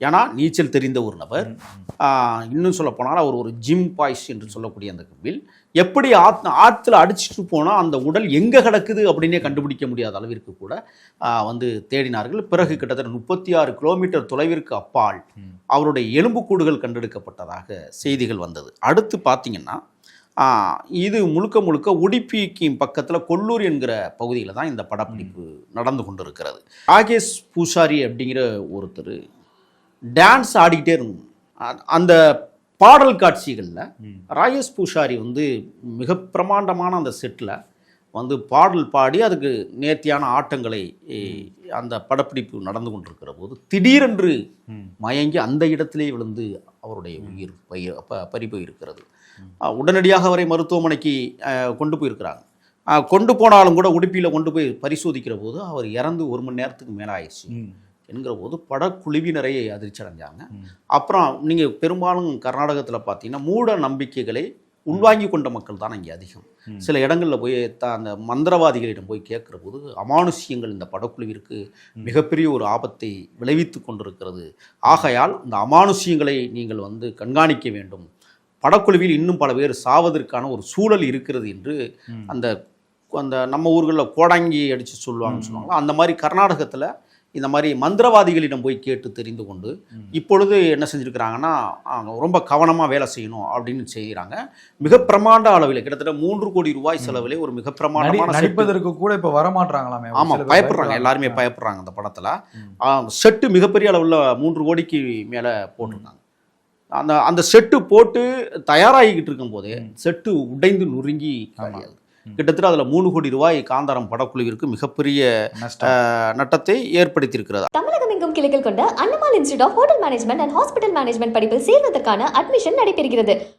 ஏன்னா நீச்சல் தெரிந்த ஒரு நபர் இன்னும் சொல்ல போனால் அவர் ஒரு ஜிம் பாய்ஸ் என்று சொல்லக்கூடிய அந்த வில் எப்படி ஆத் ஆற்றுல அடிச்சிட்டு போனால் அந்த உடல் எங்கே கிடக்குது அப்படின்னே கண்டுபிடிக்க முடியாத அளவிற்கு கூட வந்து தேடினார்கள். பிறகு கிட்டத்தட்ட முப்பத்தி ஆறு கிலோமீட்டர் தொலைவிற்கு அப்பால் அவருடைய எலும்புக்கூடுகள் கண்டெடுக்கப்பட்டதாக செய்திகள் வந்தது. அடுத்து பார்த்தீங்கன்னா இது முழுக்க முழுக்க உடுப்பிக்கு பக்கத்தில் கொல்லூர் என்கிற பகுதியில் தான் இந்த படப்பிடிப்பு நடந்து கொண்டிருக்கிறது. ராகேஷ் பூசாரி அப்படிங்கிற ஒருத்தர் டான்ஸ் ஆடிக்கிட்டே இருந்தோம். அந்த பாடல் காட்சிகளில் ராகேஷ் பூசாரி வந்து மிக பிரமாண்டமான அந்த செட்டில் வந்து பாடல் பாடி அதுக்கு நேர்த்தியான ஆட்டங்களை அந்த படப்பிடிப்பு நடந்து கொண்டிருக்கிற போது திடீரென்று மயங்கி அந்த இடத்திலே விழுந்து அவருடைய உயிர் பய ப பறிபோய் இருக்கிறது அஹ், உடனடியாக அவரை மருத்துவமனைக்கு கொண்டு போயிருக்கிறாங்க. கொண்டு போனாலும் கூட உடுப்பியில் கொண்டு போய் பரிசோதிக்கிற போது அவர் இறந்து ஒரு மணி நேரத்துக்கு மேலே ஆயிடுச்சு என்கிற போது படக்குழுவினரை அதிர்ச்சி அடைஞ்சாங்க அப்புறம் நீங்கள் பெரும்பாலும் கர்நாடகத்தில் பார்த்தீங்கன்னா மூட நம்பிக்கைகளை உள்வாங்கி கொண்ட மக்கள் தான் இங்கே அதிகம். சில இடங்களில் போய் த அந்த மந்திரவாதிகளிடம் போய் கேட்குற போது அமானுஷ்யங்கள் இந்த படக்குழுவிற்கு மிகப்பெரிய ஒரு ஆபத்தை விளைவித்து கொண்டிருக்கிறது. ஆகையால் இந்த அமானுஷ்யங்களை நீங்கள் வந்து கண்காணிக்க வேண்டும். படக்குழுவில் இன்னும் பல பேர் சாவதற்கான ஒரு சூழல் இருக்கிறது என்று அந்த அந்த நம்ம ஊர்களில் கோடாங்கி அடித்து சொல்லுவாங்கன்னு சொல்லுவாங்க அந்த மாதிரி கர்நாடகத்தில் இந்த மாதிரி மந்திரவாதிகளிடம் போய் கேட்டு தெரிந்து கொண்டு இப்பொழுது என்ன செஞ்சுருக்கிறாங்கன்னா அவங்க ரொம்ப கவனமாக வேலை செய்யணும் அப்படின்னு செய்கிறாங்க மிக பிரமாண்ட அளவில் கிட்டத்தட்ட மூன்று கோடி ரூபாய் செலவிலே ஒரு மிக பிரமாண்டமான. நடிப்பதற்கு கூட இப்ப வரமாட்டாங்களாமே ஒரு ஆமா சில பேர் பயப்படுறாங்க. எல்லாருமே பயப்படுறாங்க அந்த படத்துல. செட்டு மிகப்பெரிய அளவுல மூன்று கோடிக்கு மேல போட்டிருக்காங்க. அந்த அந்த செட்டு போட்டு தயாராகிக்கிட்டு இருக்கும் போதே செட்டு உடைந்து நொறுங்கி காலியாகுது. கிட்டத்தட்ட அதுல மூணு கோடி ரூபாய் காந்தாரம் படக்குழுவிற்கு மிகப்பெரிய நட்டத்தை ஏற்படுத்தியிருக்கிறது. தமிழகம் எங்கும் கிளைகள் கொண்ட Annamal institute of hotel management and hospital management படிப்பில் சேர்வதற்கான அட்மிஷன் நடைபெறுகிறது.